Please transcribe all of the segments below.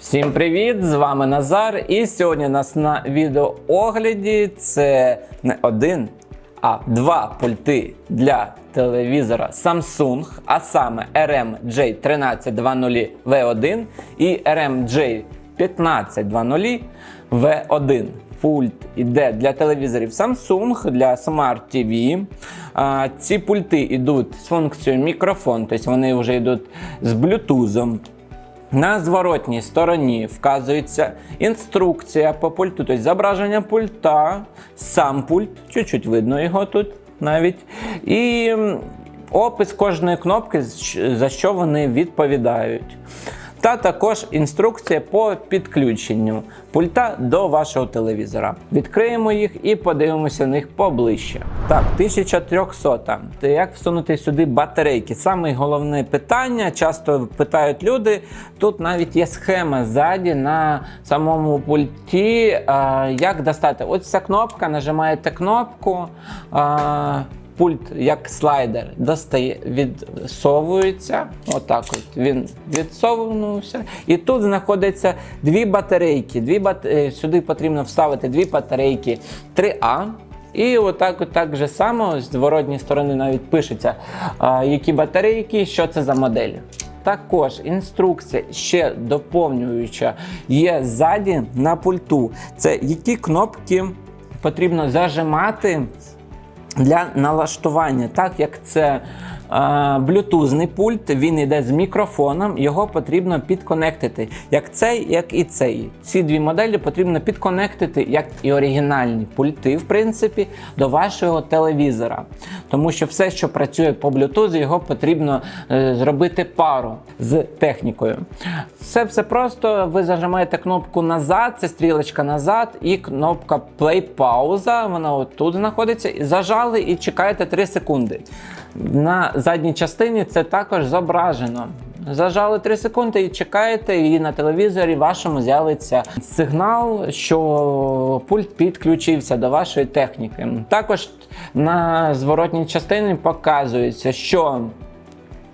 Всім привіт! З вами Назар. І сьогодні у нас на відеоогляді це не один, а два пульти для телевізора Samsung, а саме RMJ1320 V1 і RMJ1520 V1. Пульт іде для телевізорів Samsung, для Smart TV. Ці пульти йдуть з функцією мікрофон, тобто вони вже йдуть з Bluetooth. На зворотній стороні вказується інструкція по пульту, тобто зображення пульта, сам пульт, чуть-чуть видно його тут навіть. І опис кожної кнопки, за що вони відповідають. Та також інструкція по підключенню пульта до вашого телевізора. Відкриємо їх і подивимося на них поближче. Так, 1300. Та Як всунути сюди батарейки? Саме головне питання, часто питають люди. Тут навіть є схема ззаді на самому пульті. як достати? Ось ця кнопка, нажимаєте кнопку. Пульт як слайдер достає, відсовується. Отак от він відсовнувся. І тут знаходяться дві батарейки. Дві бат... е, Сюди потрібно вставити дві батарейки 3А. І отак, от так же само з зворотньої сторони навіть пишеться, які батарейки, що це за модель. Також інструкція ще доповнююча є ззаді на пульту. Це які кнопки потрібно зажимати для налаштування, так як це блютузний пульт, він йде з мікрофоном, його потрібно підконектити. Як цей, як і цей. Ці дві моделі потрібно підконектити, як і оригінальні пульти, в принципі, до вашого телевізора. Тому що все, що працює по Bluetooth, його потрібно е, зробити пару з технікою. Це все просто. Ви зажимаєте кнопку назад, це стрілочка назад, і кнопка play пауза. Вона от тут знаходиться. Зажали і чекаєте 3 секунди. На задній частині це також зображено. Зажали 3 секунди і чекаєте, і на телевізорі вашому з'явиться сигнал, що пульт підключився до вашої техніки. Також на зворотній частині показується, що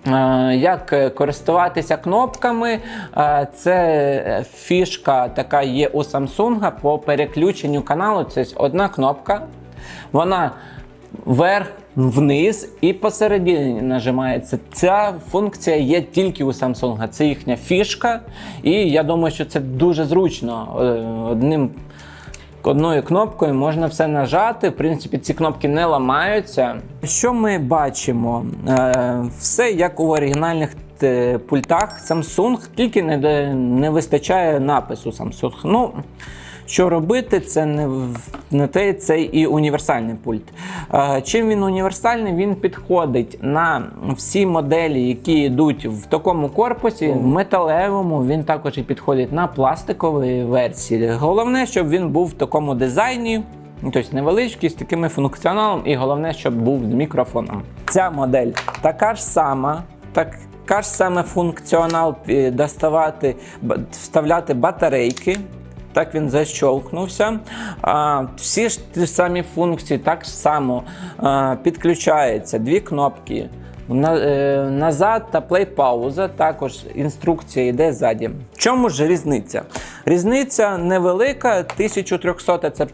Е, Як користуватися кнопками? Е, Це фішка така є у Samsung по переключенню каналу. Це одна кнопка. Вона вверх, вниз і посередині нажимається. Ця функція є тільки у Samsung. Це їхня фішка. І я думаю, що це дуже зручно. Е, Одним Одною кнопкою можна все нажати. В принципі, ці кнопки не ламаються. Що ми бачимо? Е, все як у оригінальних е, пультах Samsung, тільки не, не вистачає напису Samsung. Ну, що робити, це не, не те, це і універсальний пульт. Чим він універсальний? Він підходить на всі моделі, які йдуть в такому корпусі, в металевому. Він також і підходить на пластикові версії. Головне, щоб він був в такому дизайні. Тобто невеличкий з таким функціоналом, і головне, щоб був з мікрофоном. Ця модель така ж сама, така ж саме функціонал е, доставати, вставляти батарейки. Так він защолкнувся. А, всі ж ті самі функції так само підключається. Дві кнопки. Е, назад та плей пауза. Також інструкція йде ззаді. В чому ж різниця? Різниця невелика. 1300 це.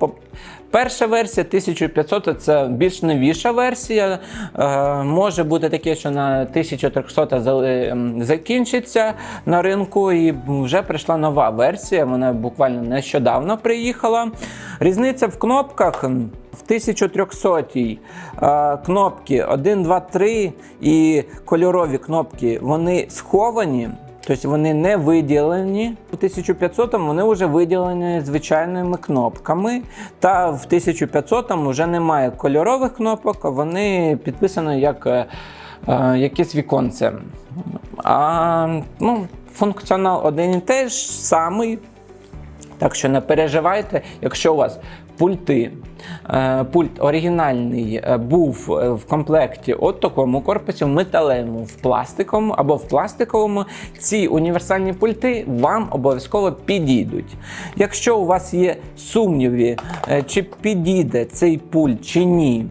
Перша версія 1500 це більш новіша версія. Е, може бути таке, що на 1300 ем, закінчиться на ринку, і вже прийшла нова версія. Вона буквально нещодавно приїхала. Різниця в кнопках. В 1300 е, кнопки 1, 2, 3 і кольорові кнопки вони сховані. Тобто вони не виділені. У 1500-му вони вже виділені звичайними кнопками. Та в 1500-му вже немає кольорових кнопок, вони підписані як е, е, якесь віконце. А ну, функціонал один і той ж самий. Так що не переживайте, якщо у вас пульти, е, пульт оригінальний е, був е, в комплекті от такому корпусі, в металевому, в пластиковому або в пластиковому, ці універсальні пульти вам обов'язково підійдуть. Якщо у вас є сумніви, чи підійде цей пульт чи ні,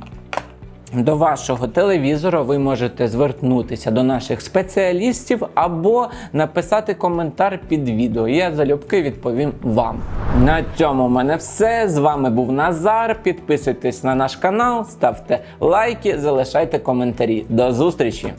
до вашого телевізора ви можете звернутися до наших спеціалістів або написати коментар під відео. Я залюбки відповім вам. На цьому в мене все. З вами був Назар. Підписуйтесь на наш канал, ставте лайки, залишайте коментарі. До зустрічі!